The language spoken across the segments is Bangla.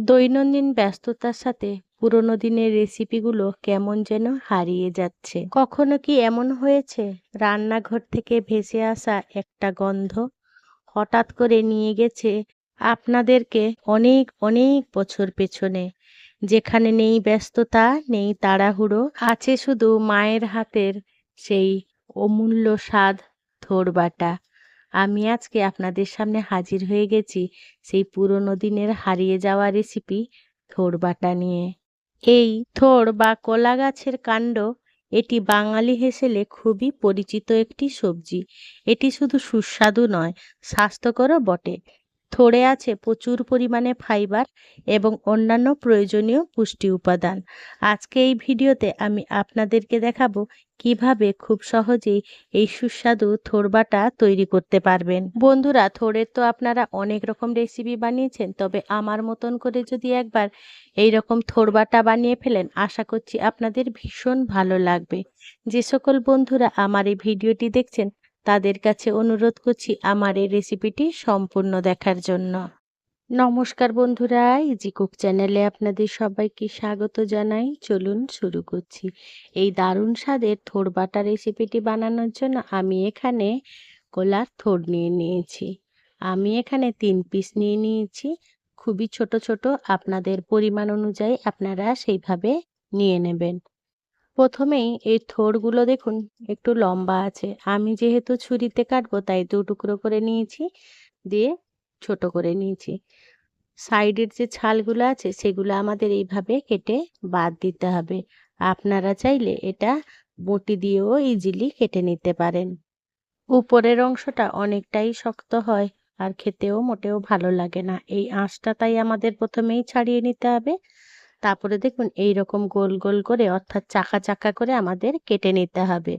দৈনন্দিন ব্যস্ততার সাথে পুরোনো দিনের রেসিপিগুলো কেমন যেন হারিয়ে যাচ্ছে। কখনো কি এমন হয়েছে? রান্নাঘর থেকে ভেসে আসা একটা গন্ধ হঠাৎ করে নিয়ে গেছে আপনাদেরকে অনেক অনেক বছর পেছনে। যেখানে নেই ব্যস্ততা, নেই তাড়াহুড়ো, আছে শুধু মায়ের হাতের সেই অমূল্য স্বাদ থোড়বাটা আমি আজকে আপনাদের সামনে হাজির হয়ে গেছি সেই পুরনো দিনের হারিয়ে যাওয়া রেসিপি থোড় বাটা নিয়ে। এই থোড় বা কলা গাছের কাণ্ড, এটি বাঙালি হেসেলে খুবই পরিচিত একটি সবজি। এটি শুধু সুস্বাদু নয়, স্বাস্থ্যকরও বটে। থোড়ে আছে প্রচুর পরিমাণে ফাইবার এবং অন্যান্য প্রয়োজনীয় পুষ্টি উপাদান। আজকে এই ভিডিওতে আমি আপনাদেরকে দেখাবো কীভাবে খুব সহজেই এই সুস্বাদু থোরবাটা তৈরি করতে পারবেন। বন্ধুরা থোড়ের তো আপনারা অনেক রকম রেসিপি বানিয়েছেন, তবে আমার মতন করে যদি একবার এই রকম থোরবাটা বানিয়ে ফেলেন, আশা করছি আপনাদের ভীষণ ভালো লাগবে। যে সকল বন্ধুরা আমার এই ভিডিওটি দেখছেন তাদের কাছে অনুরোধ করছি আমার এই রেসিপিটি সম্পূর্ণ দেখার জন্য। নমস্কার বন্ধুরা ইজি কুক চ্যানেলে আপনাদের সবাইকে স্বাগত জানাই। চলুন শুরু করছি। এই দারুণ স্বাদের থোড় বাটা রেসিপিটি বানানোর জন্য আমি এখানে কলার থোড় নিয়ে নিয়েছি। আমি এখানে তিন পিস নিয়ে নিয়েছি। খুবই ছোট ছোট, আপনাদের পরিমাণ অনুযায়ী আপনারা সেইভাবে নিয়ে নেবেন। প্রথমেই এই থোড়গুলো দেখুন, একটু লম্বা আছে। আমি যেহেতু ছুরিতে কাটবো, তাই দু টুকরো করে নিয়েছি, দিয়ে ছোট করে নিয়েছি। সাইডের যে ছালগুলো আছে, সেগুলো আমাদের এইভাবে কেটে বাদ দিতে হবে। আপনারা চাইলে এটা বটি দিয়েও ইজিলি কেটে নিতে পারেন। উপরের অংশটা অনেকটাই শক্ত হয়, আর খেতেও মোটেও ভালো লাগে না। এই আঁশটা তাই আমাদের প্রথমেই ছাড়িয়ে নিতে হবে। তারপরে দেখুন এই রকম গোল গোল করে, অর্থাৎ চাকা চাকা করে আমাদের কেটে নিতে হবে।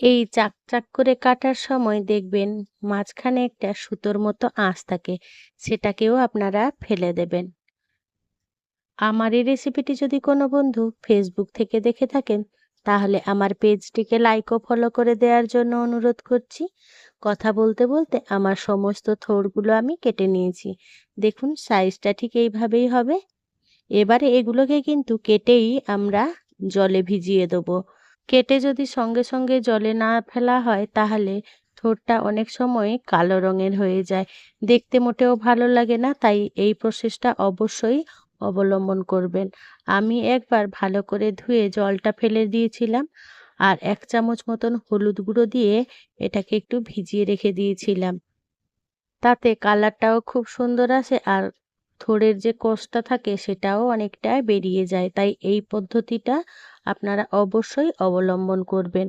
এই চাক চাক করে কাটার সময় দেখবেন মাঝখানে একটা সুতোর মতো আঁশ থাকে, সেটাকেও আপনারা ফেলে দেবেন। আমার এই রেসিপিটি যদি কোনো বন্ধু ফেসবুক থেকে দেখে থাকেন, তাহলে আমার পেজটিকে লাইক ও ফলো করে দেওয়ার জন্য অনুরোধ করছি। কথা বলতে বলতে আমার সমস্ত থোড়গুলো আমি কেটে নিয়েছি। দেখুন সাইজটা ঠিক এইভাবেই হবে। এবারে এগুলোকে কিন্তু কেটেই আমরা জলে ভিজিয়ে দেবো। কেটে যদি সঙ্গে সঙ্গে জলে না ফেলা হয়, তাহলে থোড়টা অনেক সময় কালো রঙের হয়ে যায়। দেখতে মোটেও ভালো লাগে না, তাই এই প্রসেসটা অবশ্যই অবলম্বন করবেন। আমি একবার ভালো করে ধুয়ে জলটা ফেলে দিয়েছিলাম, আর এক চামচ মতন হলুদ গুঁড়ো দিয়ে এটাকে একটু ভিজিয়ে রেখে দিয়েছিলাম। তাতে কালারটাও খুব সুন্দর আসে, আর থোড়ের যে কষটা থাকে সেটাও অনেকটা বেরিয়ে যায়। তাই এই পদ্ধতিটা আপনারা অবশ্যই অবলম্বন করবেন।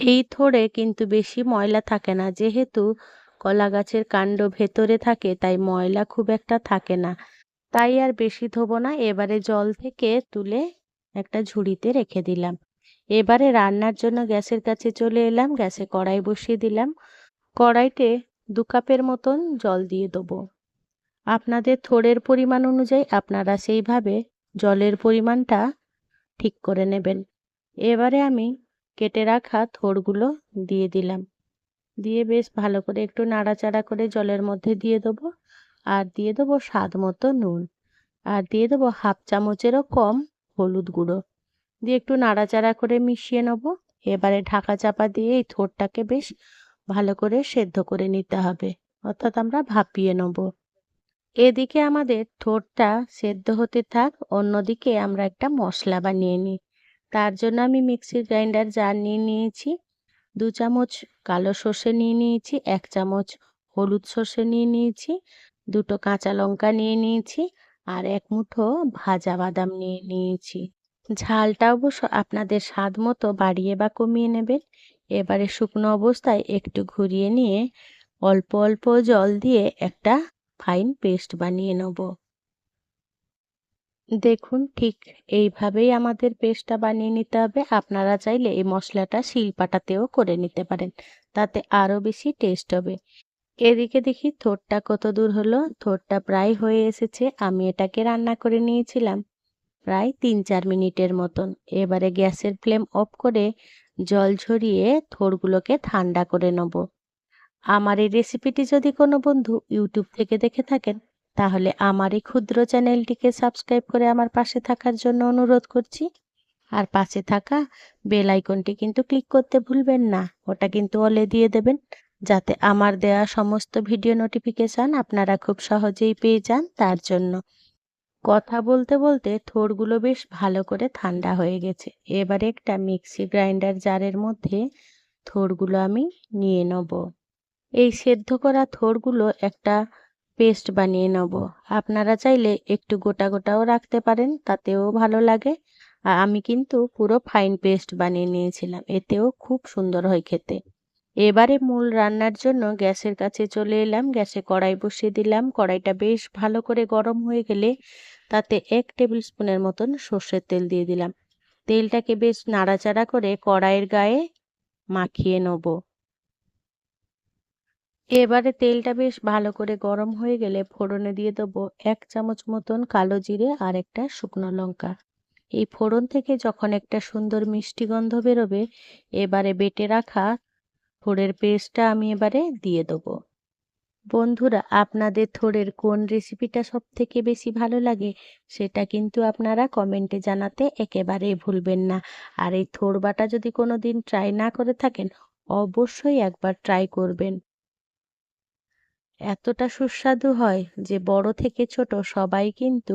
এই থোড়ে কিন্তু বেশি ময়লা থাকে না। যেহেতু কলা গাছের কাণ্ড ভেতরে থাকে, তাই ময়লা খুব একটা থাকে না। তাই আর বেশি ধোবো না। এবারে জল থেকে তুলে একটা ঝুড়িতে রেখে দিলাম। এবারে রান্নার জন্য গ্যাসের কাছে চলে এলাম। গ্যাসে কড়াই বসিয়ে দিলাম। কড়াইতে দু কাপের মতন জল দিয়ে দেবো। আপনাদের থোড়ের পরিমাণ অনুযায়ী আপনারা সেইভাবে জলের পরিমাণটা ঠিক করে নেবেন। এবারে আমি কেটে রাখা থোড়গুলো দিয়ে দিলাম। দিয়ে বেশ ভালো করে একটু নাড়াচাড়া করে জলের মধ্যে দিয়ে দেবো আর দিয়ে দেবো স্বাদ মতো নুন। আর দিয়ে দেবো হাফ চামচেরও কম হলুদ গুঁড়ো। দিয়ে একটু নাড়াচাড়া করে মিশিয়ে নেব। এবারে ঢাকা চাপা দিয়ে এই থোড়টাকে বেশ ভালো করে সেদ্ধ করে নিতে হবে। অর্থাৎ আমরা ভাপিয়ে নেব। এদিকে আমাদের ঠোঁটটা সেদ্ধ হতে থাক, অন্যদিকে আমরা একটা মশলা বানিয়ে নিই। তার জন্য আমি মিক্সির গ্রাইন্ডার জার নিয়ে নিয়েছি, দু চামচ কালো সর্ষে নিয়ে নিয়েছি, এক চামচ হলুদ সর্ষে নিয়ে নিয়েছি, দুটো কাঁচা লঙ্কা নিয়ে নিয়েছি আর এক মুঠো ভাজা বাদাম নিয়ে নিয়েছি। ঝালটা অবশ্য আপনাদের স্বাদ মতো বাড়িয়ে বা কমিয়ে নেবেন। এবারে শুকনো অবস্থায় একটু ঘুরিয়ে নিয়ে অল্প অল্প জল দিয়ে একটা ফাইন পেস্ট বানিয়ে নেব। দেখুন, ঠিক এইভাবেই আমাদের পেস্টটা বানিয়ে নিতে হবে। আপনারা চাইলে এই মশলাটা শিলপাটাতেও করে নিতে পারেন, তাতে আরও বেশি টেস্ট হবে। এদিকে দেখি থোরটা কত দূর হলো থোরটা প্রায় হয়ে এসেছে, আমি এটাকে রান্না করে নিয়েছিলাম প্রায় তিন চার মিনিটের মতন। এবারে গ্যাসের ফ্লেম অফ করে জল ঝরিয়ে থোরগুলোকে ঠান্ডা করে নেব। আমার এই রেসিপিটি যদি কোনো বন্ধু ইউটিউব থেকে দেখে থাকেন, তাহলে আমার এই ক্ষুদ্র চ্যানেলটিকে সাবস্ক্রাইব করে আমার পাশে থাকার জন্য অনুরোধ করছি। আর পাশে থাকা বেল আইকনটি কিন্তু ক্লিক করতে ভুলবেন না, ওটা কিন্তু অলে দিয়ে দেবেন, যাতে আমার দেয়া সমস্ত ভিডিও নোটিফিকেশান আপনারা খুব সহজেই পেয়ে যান তার জন্য। কথা বলতে বলতে থোড়গুলো বেশ ভালো করে ঠান্ডা হয়ে গেছে। এবারে একটা মিক্সি গ্রাইন্ডার জারের মধ্যে থোড়গুলো আমি নিয়ে নেব। এই সেদ্ধ করা থোড়গুলো একটা পেস্ট বানিয়ে নেব। আপনারা চাইলে একটু গোটা গোটাও রাখতে পারেন, তাতেও ভালো লাগে। আর আমি কিন্তু পুরো ফাইন পেস্ট বানিয়ে নিয়েছিলাম, এতেও খুব সুন্দর হয় খেতে। এবারে মূল রান্নার জন্য গ্যাসের কাছে চলে এলাম, গ্যাসে কড়াই বসিয়ে দিলাম। কড়াইটা বেশ ভালো করে গরম হয়ে গেলে তাতে এক টেবিল স্পুনের মতন সর্ষের তেল দিয়ে দিলাম। তেলটাকে বেশ নাড়াচাড়া করে কড়াইয়ের গায়ে মাখিয়ে নেব। এবারে তেলটা বেশ ভালো করে গরম হয়ে গেলে ফোড়নে দিয়ে দেবো এক চামচ মতন কালো জিরে আর একটা শুকনো লঙ্কা। এই ফোড়ন থেকে যখন একটা সুন্দর মিষ্টি গন্ধ বেরোবে, এবারে বেটে রাখা থোড়ের পেস্টটা আমি এবারে দিয়ে দেবো। বন্ধুরা, আপনাদের থোড়ের কোন রেসিপিটা সব থেকে বেশি ভালো লাগে সেটা কিন্তু আপনারা কমেন্টে জানাতে একেবারেই ভুলবেন না। আর এই থোড় বাটা যদি কোনো দিন ট্রাই না করে থাকেন, অবশ্যই একবার ট্রাই করবেন। এতটা সুস্বাদু হয় যে বড় থেকে ছোট সবাই কিন্তু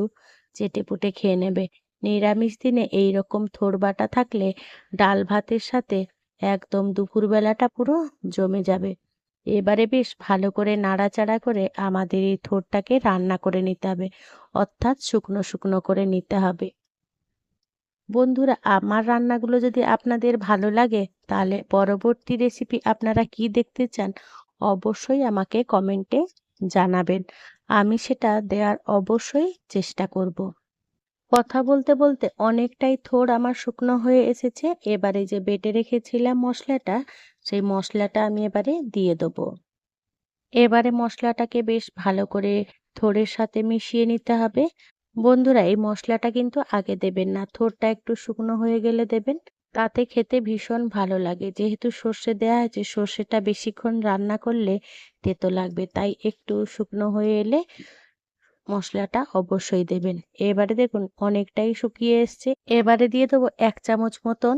চেটেপুটে খেয়ে নেবে। নিরামিষ দিনে এই রকম থোড় বাটা থাকলে ডাল ভাতের সাথে একদম দুপুরবেলাটা পুরো জমে যাবে। এবারে বেশ ভালো করে নাড়াচাড়া করে আমাদের এই থোরটাকে রান্না করে নিতে হবে, অর্থাৎ শুকনো শুকনো করে নিতে হবে। বন্ধুরা, আমার রান্নাগুলো যদি আপনাদের ভালো লাগে, তাহলে পরবর্তী রেসিপি আপনারা কি দেখতে চান? অবশ্যই আমাকে কমেন্টে জানাবেন। আমি সেটা দেওয়ার অবশ্যই চেষ্টা করব। কথা বলতে বলতে অনেকটাই থোড় আমার শুকনো হয়ে এসেছে। এবারে যে বেটে রেখেছিলাম মশলাটা, সেই মশলাটা আমি এবারে দিয়ে দেবো। এবারে মশলাটাকে বেশ ভালো করে থোড়ের সাথে মিশিয়ে নিতে হবে। বন্ধুরা, এই মশলাটা কিন্তু আগে দেবেন না। থোড়টা একটু শুকনো হয়ে গেলে দেবেন। তাতে খেতে ভীষণ ভালো লাগে। যেহেতু সর্ষে দেওয়া আছে সর্ষেটা বেশিক্ষণ রান্না করলে তেতো লাগবে। তাই একটু শুকনো হয়ে এলে মশলাটা অবশ্যই দেবেন। এবারে দেখুন, অনেকটাই শুকিয়ে এসছে। এবারে দিয়ে দেবো এক চামচ মতন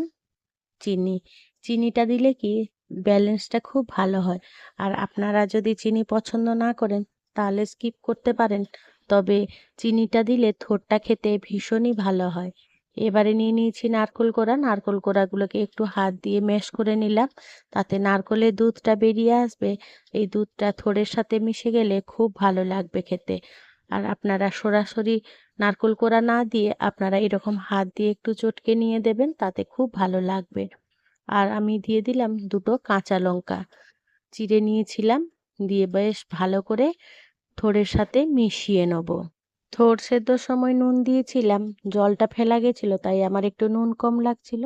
চিনি। চিনিটা দিলে কি ব্যালেন্সটা খুব ভালো হয়। আর আপনারা যদি চিনি পছন্দ না করেন, তাহলে স্কিপ করতে পারেন। তবে চিনিটা দিলে থোড়টা খেতে ভীষণই ভালো হয়। এবারে নিয়ে নিয়েছি নারকোল কোড়া। নারকোল কোড়াগুলোকে একটু হাত দিয়ে ম্যাশ করে নিলাম। তাতে নারকোলের দুধটা বেরিয়ে আসবে। এই দুধটা থোড়ের সাথে মিশে গেলে খুব ভালো লাগবে খেতে। আর আপনারা সরাসরি নারকোল কোড়া না দিয়ে আপনারা এরকম হাত দিয়ে একটু চটকে নিয়ে দেবেন, তাতে খুব ভালো লাগবে। আর আমি দিয়ে দিলাম দুটো কাঁচা লঙ্কা। চিড়ে নিয়েছিলাম, দিয়ে বেশ ভালো করে থোড়ের সাথে মিশিয়ে নেব। থোড় সেদ্ধর সময় নুন দিয়েছিলাম। জলটা ফেলা গেছিল, তাই আমার একটু নুন কম লাগছিল।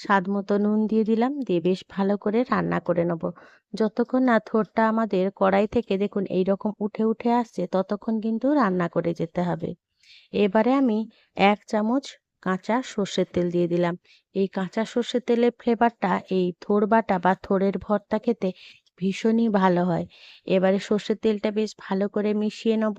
স্বাদ মতো নুন দিয়ে দিলাম, দিয়ে বেশ ভালো করে রান্না করে নেব। যতক্ষণ না থোড়টা আমাদের কড়াই থেকে দেখুন এই রকম উঠে উঠে আসছে, ততক্ষণ কিন্তু রান্না করে যেতে হবে। এবারে আমি এক চামচ কাঁচা সর্ষের তেল দিয়ে দিলাম। এই কাঁচা সর্ষের তেলের ফ্লেভারটা, এই থোড় বাটা বা থোড়ের ভর্তা খেতে ভীষণই ভালো হয়। এবারে সর্ষের তেলটা বেশ ভালো করে মিশিয়ে নেব।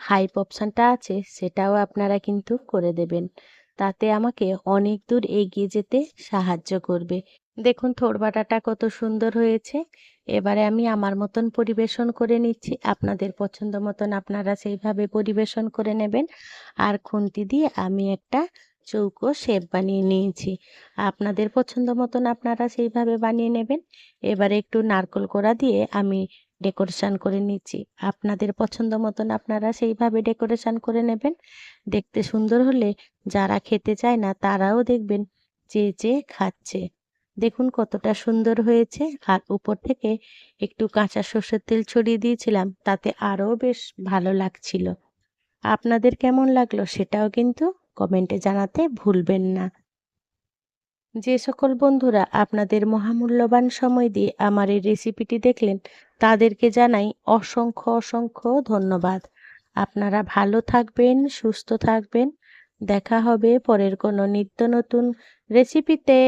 হাইপ অপশানটা আছে, সেটাও আপনারা কিন্তু করে দেবেন। তাতে আমাকে অনেক দূর এগিয়ে যেতে সাহায্য করবে। দেখুন থোড় বাটাটা কত সুন্দর হয়েছে। এবারে আমি আমার মতন পরিবেশন করে নিচ্ছি। আপনাদের পছন্দ মতন আপনারা সেইভাবে পরিবেশন করে নেবেন। আর খুন্তি দিয়ে আমি একটা চৌকো শেপ বানিয়ে নিয়েছি। আপনাদের পছন্দ মতন আপনারা সেইভাবে বানিয়ে নেবেন। এবারে একটু নারকল কোড়া দিয়ে আমি ডেকোরেশন করে নিচ্ছি। আপনাদের পছন্দ মতন আপনারা সেইভাবে ডেকোরেশন করে নেবেন। দেখতে সুন্দর হলে যারা খেতে চায় না তারাও দেখবেন চেয়ে চেয়ে খাচ্ছে। দেখুন কতটা সুন্দর হয়েছে। আর উপর থেকে একটু কাঁচা সর্ষের তেল ছড়িয়ে দিয়েছিলাম, তাতে আরও বেশ ভালো লাগছিল। আপনাদের কেমন লাগল সেটাও কিন্তু কমেন্টে জানাতে ভুলবেন না। যে সকল বন্ধুরা আপনাদের মহামূল্যবান সময় দিয়ে আমার এই রেসিপিটি দেখলেন তাদেরকে জানাই অসংখ্য অসংখ্য ধন্যবাদ। আপনারা ভালো থাকবেন, সুস্থ থাকবেন। দেখা হবে পরের কোনো নিত্য নতুন রেসিপিতে